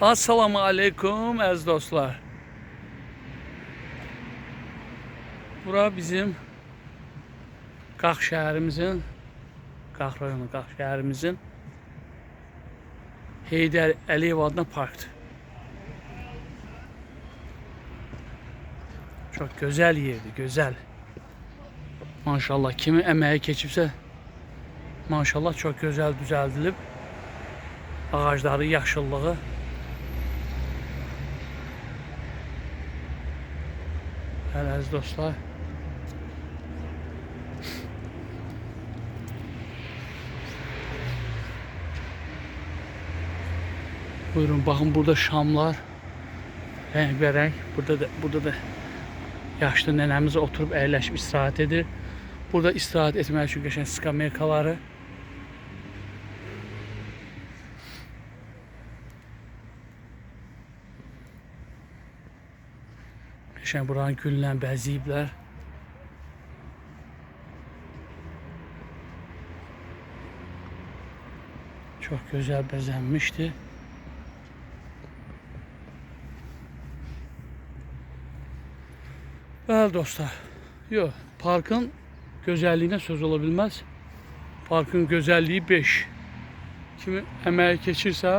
Assalamu aleykum əziz dostlar. Bura bizim Qax şəhərimizin, Qax rayonu Qax şəhərimizin Heydər Əliyev adına parkdır. Çok güzel yerdi, güzel. Maşallah kimi emeği keçibsə maşallah çok güzel düzəldilib. Ağacları, yaşıllığı Bəli əziz dostlar. Buyurun bakın burada şamlar. Rəngbərəng. Burada da burada da yaşlı nənəmiz oturub əyləşib istirahət edir. Burada istirahət etmək üçün qəşəng skameykaları. Qəşəng buranı güllə bəzəyiblər. Çox gözəl bəzənmişdi. Bəli dostlar. Yox, parkın gözəlliyinə söz ola bilməz. Parkın gözəlliyi 5. Kimi əməyi keçirsə,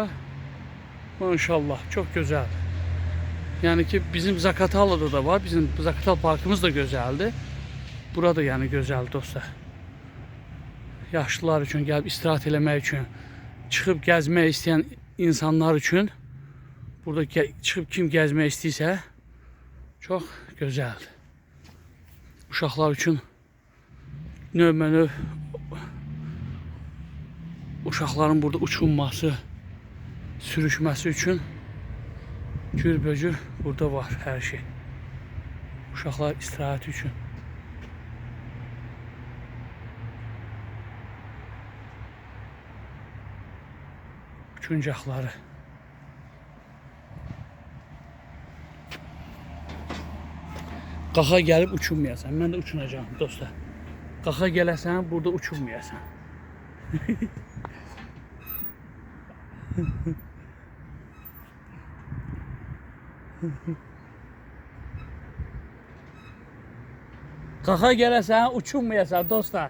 maşallah çok gözəl. Yani ki bizim Zakatala'da da var. Bizim Zakatal parkımız da güzeldi. Burada yani güzel dostlar. Yaşlılar üçün gəlib istirahat eləmək üçün, çıxıb gəzmək istəyən insanlar üçün burada çıxıb kim gəzmək istəyirsə çox gözəldir. Uşaqlar üçün növbə-növ uşaqların burada uçunması, sürüşməsi üçün Cürböcür burada var her şey. Uşaqlar istirahət üçün. Üçüncaqları. Qaxa gəlib uçunmayasan. Mən də uçunacağım dostlar. Qaxa gələsən, burada uçunmayasan. Qaxa gələsən, uçunmayasan dostlar.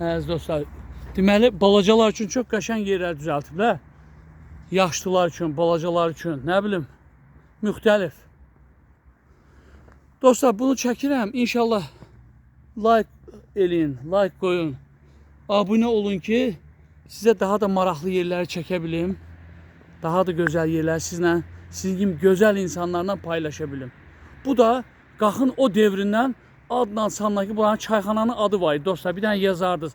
Əziz dostlar. Deməli, balacalar üçün çox qəşəng yerlər düzəltiblər. Yaşlılar üçün, balacalar üçün, nə bilim, müxtəlif. Dostlar, bunu çəkirəm. İnşallah like eləyin, like qoyun. Abunə olun ki, sizə daha da maraqlı yerləri çəkə. Daha da gözəl yerlər sizlə, sizin kimi gözəl insanlarla paylaşa bilim. Bu da Qaxın o devrindən adla sanla ki, buranın çayxananın adı var dostlar. Bir dənə yazardı.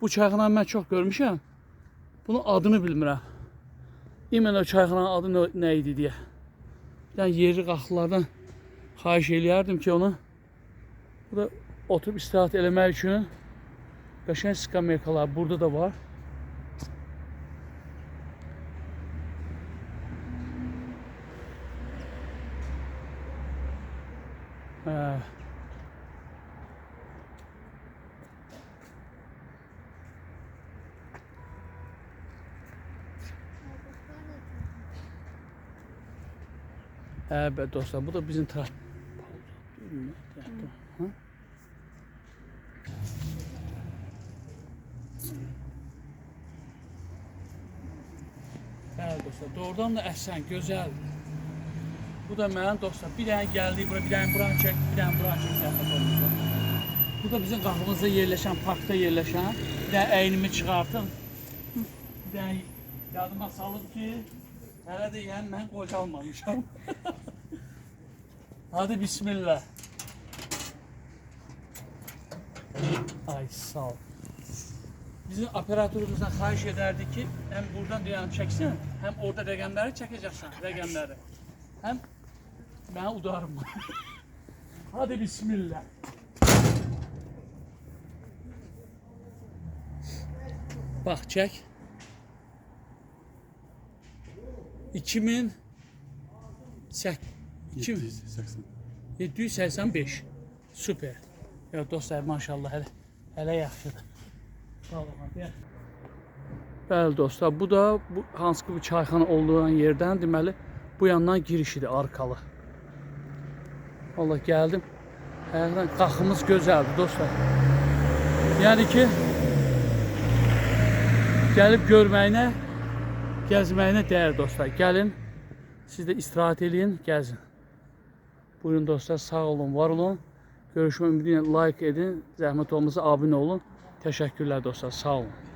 Bu çayxananı mən çox görmüşəm. Bunun adını bilmirəm. İmən o çayxananın adı nə, nə idi deyə. Bir dənə yerli qaxlılardan xahiş eləyərdim ki, onu burada oturub istirahat eləmək üçün qəşəng skameykalar burada da var. Hə, bə dostlar, bu da bizim Hı? Bəli dostlar, doğrudan da əhsən, gözəl. Bu da mənim dostlar. Bir dənə gəldik bura, bir dənə buranı çək, bir dənə buranı çək zəhmət olmasa. Bu da bizim qapımızda yerləşən, parkda yerləşən. Bir dənə əynimi çıxartdım. Bir dənə yadıma salıb ki, hələ də yəni mən qocalmamışam. Hadi bismillah. Ay sağ. Bizim operatörümüzden xahiş ederdik ki hem buradan diyelim çeksin hem orada rəqəmləri çəkəcəksən, rəqəmləri. Hem ben udarım. Hadi bismillah. Bak çek. 2000 sək 2000 780. 785. Süper. Ya dostlar maşallah hele hele yaxşıdır. Sağ. Bəli dostlar, bu da bu hansı ki bu çayxana olduğu yerdən deməli bu yandan girişidir arkalı. Allah gəldim. Həqiqətən qaxımız gözəldir dostlar. Yəni ki gəlib görməyinə, gəzməyinə dəyər dostlar. Gəlin, siz də istirahət eləyin, gəzin. Buyurun dostlar, sağ olun, var olun. Görüşmək ümidi like edin, zəhmət olmasa abunə olun. Təşəkkürlər dostlar, sağ olun.